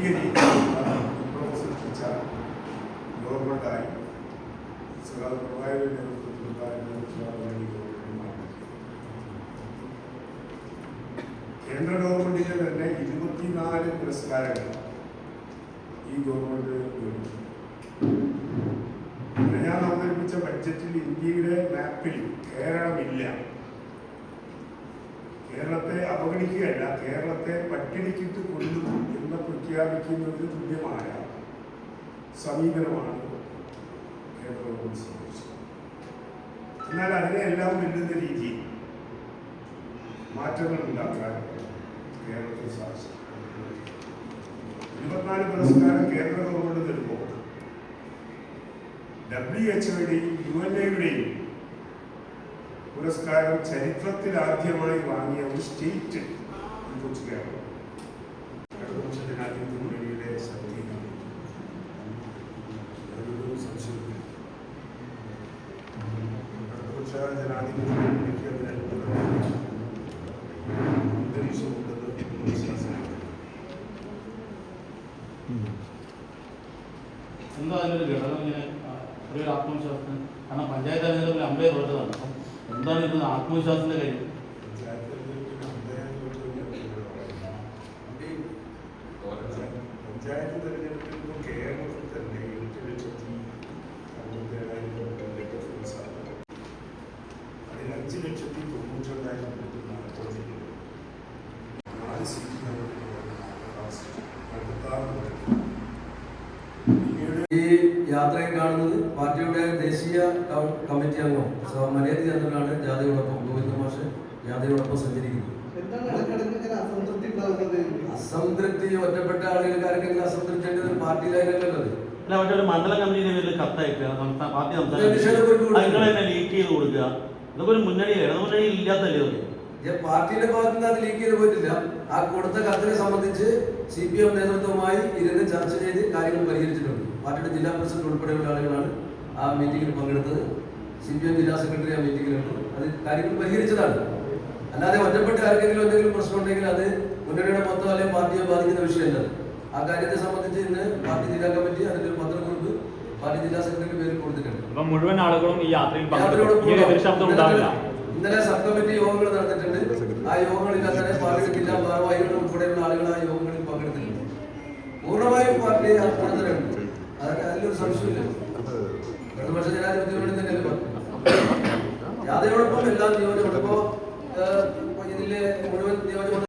വലിയ രീതിയിലുള്ള സൃഷ്ടിച്ച ഗവൺമെന്റായി പിണറായി നേതൃത്വത്തിലുള്ള ഗവൺമെന്റ് കേന്ദ്ര ഗവൺമെന്റിന്റെ തന്നെ ഇരുപത്തിനാല് പുരസ്കാരങ്ങൾ ഈ. പിന്നെ ഞാൻ അവതരിപ്പിച്ച ബഡ്ജറ്റിൽ ഇന്ത്യയുടെ മാപ്പിൽ കേരളമില്ല കേരളത്തെ അവഗണിക്കുകയല്ല കേരളത്തെ പട്ടിണിക്കിട്ട് കൊല്ലും പ്രഖ്യാപിക്കുന്നതിന് തുല്യമായ സമീപനമാണ് കേന്ദ്ര ഗവൺമെന്റ് സ്വീകരിച്ചത് എന്നാൽ അതിനെയെല്ലാം വെല്ലുന്ന രീതിയിൽ മാറ്റങ്ങൾ ഉണ്ടാക്കാൻ കേരളത്തിന് സാധിച്ചു ഇരുപത്തിനാല് പുരസ്കാരം കേന്ദ്ര ഗവൺമെന്റ് തരുമ്പോൾ ഡബ്ല്യു എച്ച്ഒയുടെയും യു എൻ എയുടെയും പുരസ്കാരം ചരിത്രത്തിൽ ആദ്യമായി വാങ്ങിയ ഒരു സ്റ്റേറ്റ് കേരളം ഇടതുപക്ഷ ജനാധിപത്യ മുന്നണിയുടെ ശക്തിയാണ് അതൊരു സംശയമില്ല ഇടതുപക്ഷ ജനാധിപത്യ അന്തരീക്ഷമുണ്ടെന്ന് വിശ്വാസമാണ് എന്താ അതിനൊരു ഘടകം ഇങ്ങനെ ഒരു ആത്മവിശ്വാസത്തിന് കാരണം പഞ്ചായത്ത് തെരഞ്ഞെടുപ്പിൽ അമ്പയർ തോറ്റതാണ് അപ്പം എന്താണ് ഇത് ആത്മവിശ്വാസത്തിന്റെ കാര്യം പഞ്ചായത്ത് തെരഞ്ഞെടുപ്പിൽ ഈ യാത്രയിൽ കാണുന്നത് പാർട്ടിയുടെ ദേശീയ കമ്മിറ്റി അംഗം മര്യാദ ചന്ദ്രനാണ് ജാഥയോടൊപ്പം ഗോവിന്ദ മാഷ് ജാഥയോടൊപ്പം സഞ്ചരിക്കുന്നത്. അസംതൃപ്തി ഒറ്റപ്പെട്ട ആളുകൾക്ക് ആർക്കെങ്കിലും അസംതൃപ്തി പാർട്ടിയിലായിരുന്നല്ലോ അല്ല പക്ഷേ ഒരു മണ്ഡലം കമ്മിറ്റിയുടെ പേരിൽ കത്തയക്കുക സംസ്ഥാന പാർട്ടി തന്നെ ലീക്ക് ചെയ്ത് കൊടുക്കുക. ഇതൊക്കെ ഒരു മുന്നണിയിലാണ് ഇടതു ഇല്ലാത്തല്ലേ പാർട്ടിയുടെ ഭാഗത്ത് നിന്ന് അത് ലീക്ക് ചെയ്ത് പോയിട്ടില്ല. ആ കൊടുത്ത കത്തിനെ സംബന്ധിച്ച് സി പി എം നേതൃത്വവുമായി ഇരുന്ന് ചർച്ച ചെയ്ത് കാര്യങ്ങൾ പരിഹരിച്ചിട്ടുണ്ട്. പാർട്ടിയുടെ ജില്ലാ പ്രസിഡന്റ് ഉൾപ്പെടെയുള്ള ആളുകളാണ് ആ മീറ്റിംഗിൽ പങ്കെടുത്തത്. സി പി എം ജില്ലാ സെക്രട്ടറി ആ മീറ്റിംഗിലുണ്ട് അത് കാര്യങ്ങൾ പരിഹരിച്ചതാണ്. അല്ലാതെ ഒറ്റപ്പെട്ട ആർക്കെങ്കിലും എന്തെങ്കിലും പ്രശ്നം ഉണ്ടെങ്കിൽ അത് മുന്നണിയുടെ മൊത്തം അല്ലെങ്കിൽ പാർട്ടിയെ ബാധിക്കുന്ന വിഷയമല്ല ആ കാര്യത്തെ സംബന്ധിച്ച് ഇന്ന് പാർട്ടി ജില്ലാ കമ്മിറ്റി അതിന്റെ പത്രം പത്രക്കുറിപ്പ് പാർട്ടി ജില്ലാ സെക്രട്ടറിയുടെ പേരിൽ കൊടുത്തിട്ടുണ്ട്. മുഴുവൻ ആളുകളും ഈ യാത്രയിൽ ഇന്നലെ സബ് കമ്മിറ്റി യോഗങ്ങൾ നടന്നിട്ടുണ്ട്. ആ യോഗങ്ങളിൽ അങ്ങനെ പാർട്ടി ജില്ലാ ഭാരവാഹികൾ ഉൾപ്പെടെയുള്ള ആളുകൾ ആ യോഗങ്ങളിൽ പങ്കെടുത്തിട്ടുണ്ട് പൂർണമായും പാർട്ടി അഭിനന്ദനുണ്ട് അതൊക്കെ അതിലൊരു സംശയമില്ല പ്രതിപക്ഷ ജനാധിപത്യം മുന്നണി തന്നെയല്ലേ യാതൊരോടൊപ്പം എല്ലാ നിയോജകം ഇപ്പോ ഇതിലെ മുഴുവൻ നിയോജക